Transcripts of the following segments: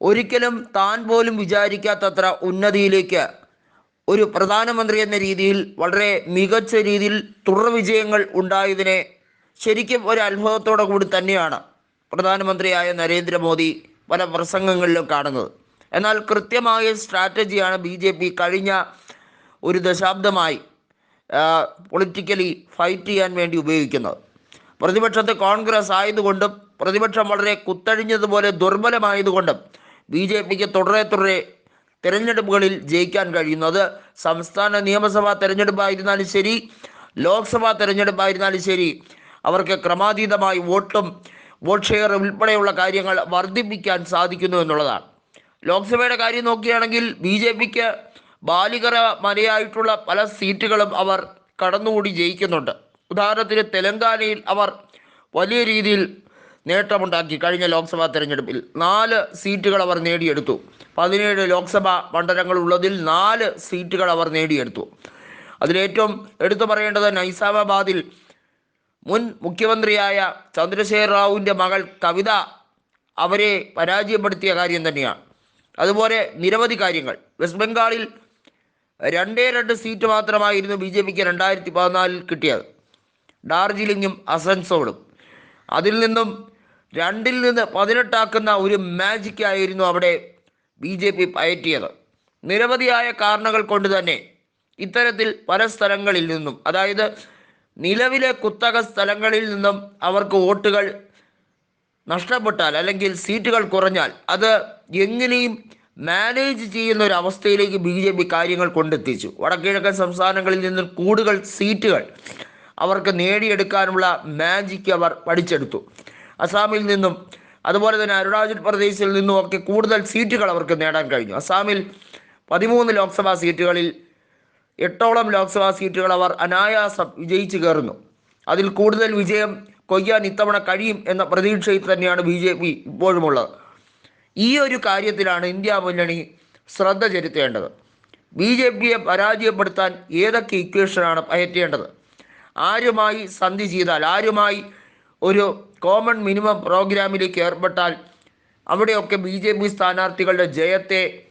ഒരിക്കലും താൻ പോലും വിചാരിക്കാത്തത്ര ഉന്നതിയിലേക്ക് ഒരു പ്രധാനമന്ത്രി എന്ന രീതിയിൽ വളരെ മികച്ച രീതിയിൽ തുടർ വിജയങ്ങൾ ഉണ്ടായതിനെ ശരിക്കും ഒരു അത്ഭുതത്തോടെ കൂടി തന്നെയാണ് പ്രധാനമന്ത്രിയായ നരേന്ദ്രമോദി പല പ്രസംഗങ്ങളിലും കാണുന്നത്. എന്നാൽ കൃത്യമായ സ്ട്രാറ്റജിയാണ് ബി ജെ പി കഴിഞ്ഞ ഒരു ദശാബ്ദമായി പൊളിറ്റിക്കലി ഫൈറ്റ് ചെയ്യാൻ വേണ്ടി ഉപയോഗിക്കുന്നത്. പ്രതിപക്ഷത്ത് കോൺഗ്രസ് ആയതുകൊണ്ടും പ്രതിപക്ഷം വളരെ കുത്തഴിഞ്ഞതുപോലെ ദുർബലമായതുകൊണ്ടും ബി ജെ പിക്ക് തുടരെ തുടരെ തിരഞ്ഞെടുപ്പുകളിൽ ജയിക്കാൻ കഴിയുന്നു അത് സംസ്ഥാന നിയമസഭാ തെരഞ്ഞെടുപ്പായിരുന്നാലും ശരി ലോക്സഭാ തെരഞ്ഞെടുപ്പായിരുന്നാലും ശരി അവർക്ക് ക്രമാതീതമായി വോട്ടും വോട്ട് ഷെയർ ഉൾപ്പെടെയുള്ള കാര്യങ്ങൾ വർദ്ധിപ്പിക്കാൻ സാധിക്കുന്നു എന്നുള്ളതാണ്. ലോക്സഭയുടെ കാര്യം നോക്കുകയാണെങ്കിൽ ബി ജെ പിക്ക് ബാലികര മലയായിട്ടുള്ള പല സീറ്റുകളും അവർ കടന്നുകൂടി ജയിക്കുന്നുണ്ട്. ഉദാഹരണത്തിന് തെലങ്കാനയിൽ അവർ വലിയ രീതിയിൽ നേട്ടമുണ്ടാക്കി കഴിഞ്ഞ ലോക്സഭാ തെരഞ്ഞെടുപ്പിൽ നാല് സീറ്റുകൾ അവർ നേടിയെടുത്തു. പതിനേഴ് ലോക്സഭാ മണ്ഡലങ്ങളുള്ളതിൽ നാല് സീറ്റുകൾ അവർ നേടിയെടുത്തു. അതിലേറ്റവും എടുത്തു പറയേണ്ടത് നൈസാമാബാദിൽ മുൻ മുഖ്യമന്ത്രിയായ ചന്ദ്രശേഖർ റാവുവിന്റെ മകൾ കവിത അവരെ പരാജയപ്പെടുത്തിയ കാര്യം തന്നെയാണ്. അതുപോലെ നിരവധി കാര്യങ്ങൾ. വെസ്റ്റ് ബംഗാളിൽ രണ്ടേ രണ്ട് സീറ്റ് മാത്രമായിരുന്നു ബി ജെ പിക്ക് രണ്ടായിരത്തി പതിനാലിൽ കിട്ടിയത്. ഡാർജിലിങ്ങും അസൻസോളും. അതിൽ നിന്നും രണ്ടിൽ നിന്ന് പതിനെട്ടാക്കുന്ന ഒരു മാജിക് ആയിരുന്നു അവിടെ ബി ജെ പി പയറ്റിയത്. നിരവധിയായ കാരണങ്ങൾ കൊണ്ട് തന്നെ ഇത്തരത്തിൽ പല സ്ഥലങ്ങളിൽ നിന്നും അതായത് നിലവിലെ കുത്തക സ്ഥലങ്ങളിൽ നിന്നും അവർക്ക് വോട്ടുകൾ നഷ്ടപ്പെട്ടാൽ അല്ലെങ്കിൽ സീറ്റുകൾ കുറഞ്ഞാൽ അത് എങ്ങനെയും മാനേജ് ചെയ്യുന്ന ഒരു അവസ്ഥയിലേക്ക് ബി ജെ പി കാര്യങ്ങൾ കൊണ്ടെത്തിച്ചു. വടക്കിഴക്കൻ സംസ്ഥാനങ്ങളിൽ നിന്ന് കൂടുതൽ സീറ്റുകൾ അവർക്ക് നേടിയെടുക്കാനുള്ള മാജിക് അവർ പഠിച്ചെടുത്തു. അസാമിൽ നിന്നും അതുപോലെ തന്നെ അരുണാചൽ പ്രദേശിൽ നിന്നും ഒക്കെ കൂടുതൽ സീറ്റുകൾ അവർക്ക് നേടാൻ കഴിഞ്ഞു. അസാമിൽ പതിമൂന്ന് ലോക്സഭാ സീറ്റുകളിൽ എട്ടോളം ലോക്സഭാ സീറ്റുകൾ അവർ അനായാസം വിജയിച്ചു കയറുന്നു. അതിൽ കൂടുതൽ വിജയം കൊയ്യാൻ ഇത്തവണ കഴിയും എന്ന പ്രതീക്ഷയിൽ തന്നെയാണ് ബി ജെ പി ഇപ്പോഴുമുള്ളത്. ഈ ഒരു കാര്യത്തിലാണ് ഇന്ത്യ മുന്നണി ശ്രദ്ധ ചെലുത്തേണ്ടത്. ബി ജെ പിയെ പരാജയപ്പെടുത്താൻ ഏതൊക്കെ ഇക്വേഷനാണ് പയറ്റേണ്ടത് ആരുമായി സന്ധി ചെയ്താൽ ആരുമായി ഒരു കോമൺ മിനിമം പ്രോഗ്രാമിലേക്ക് ഏർപ്പെട്ടാൽ അവിടെയൊക്കെ ബി ജെ പി സ്ഥാനാർത്ഥികളുടെ ജയത്തെ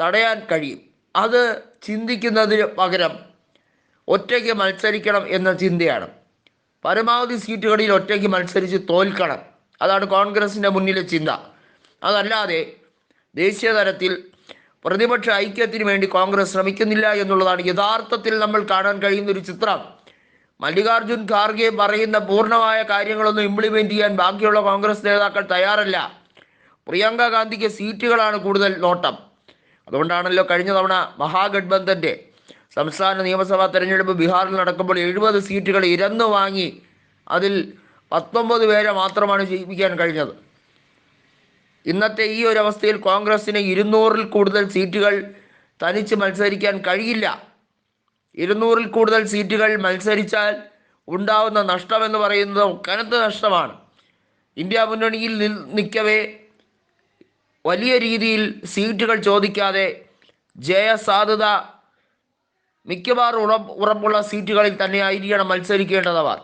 തടയാൻ കഴിയും. അത് ചിന്തിക്കുന്നതിന് പകരം ഒറ്റയ്ക്ക് മത്സരിക്കണം എന്ന ചിന്തയാണ്. പരമാവധി സീറ്റുകളിൽ ഒറ്റയ്ക്ക് മത്സരിച്ച് തോൽക്കണം. അതാണ് കോൺഗ്രസിന്റെ മുന്നിലെ ചിന്ത. അതല്ലാതെ ദേശീയ തലത്തിൽ പ്രതിപക്ഷ ഐക്യത്തിന് വേണ്ടി കോൺഗ്രസ് ശ്രമിക്കുന്നില്ല എന്നുള്ളതാണ് യഥാർത്ഥത്തിൽ നമ്മൾ കാണാൻ കഴിയുന്ന ഒരു ചിത്രം. മല്ലികാർജുൻ ഖാർഗെ പറയുന്ന പൂർണമായ കാര്യങ്ങളൊന്നും ഇംപ്ലിമെന്റ് ചെയ്യാൻ ബാക്കിയുള്ള കോൺഗ്രസ് നേതാക്കൾ തയ്യാറല്ല. പ്രിയങ്ക ഗാന്ധിക്ക് സീറ്റുകളാണ് കൂടുതൽ നോട്ടം. അതുകൊണ്ടാണല്ലോ കഴിഞ്ഞ തവണ മഹാഗഡ്ബന്ധന്റെ സംസ്ഥാന നിയമസഭാ തെരഞ്ഞെടുപ്പ് ബീഹാറിൽ നടക്കുമ്പോൾ എഴുപത് സീറ്റുകൾ ഇരന്നു വാങ്ങി അതിൽ പത്തൊമ്പത് പേരെ മാത്രമാണ് ജയിപ്പിക്കാൻ കഴിഞ്ഞത്. ഇന്നത്തെ ഈ ഒരു അവസ്ഥയിൽ കോൺഗ്രസിന് ഇരുന്നൂറിൽ കൂടുതൽ സീറ്റുകൾ തനിച്ച് മത്സരിക്കാൻ കഴിയില്ല. ഇരുന്നൂറിൽ കൂടുതൽ സീറ്റുകൾ മത്സരിച്ചാൽ ഉണ്ടാവുന്ന നഷ്ടമെന്ന് പറയുന്നത് കനത്ത നഷ്ടമാണ്. ഇന്ത്യ മുന്നണിയിൽ നിൽ നിൽക്കവേ വലിയ രീതിയിൽ സീറ്റുകൾ ചോദിക്കാതെ ജയസാധ്യത മിക്കവാറും ഉറപ്പുള്ള സീറ്റുകളിൽ തന്നെ ആയിരിക്കണം മത്സരിക്കേണ്ടതവർ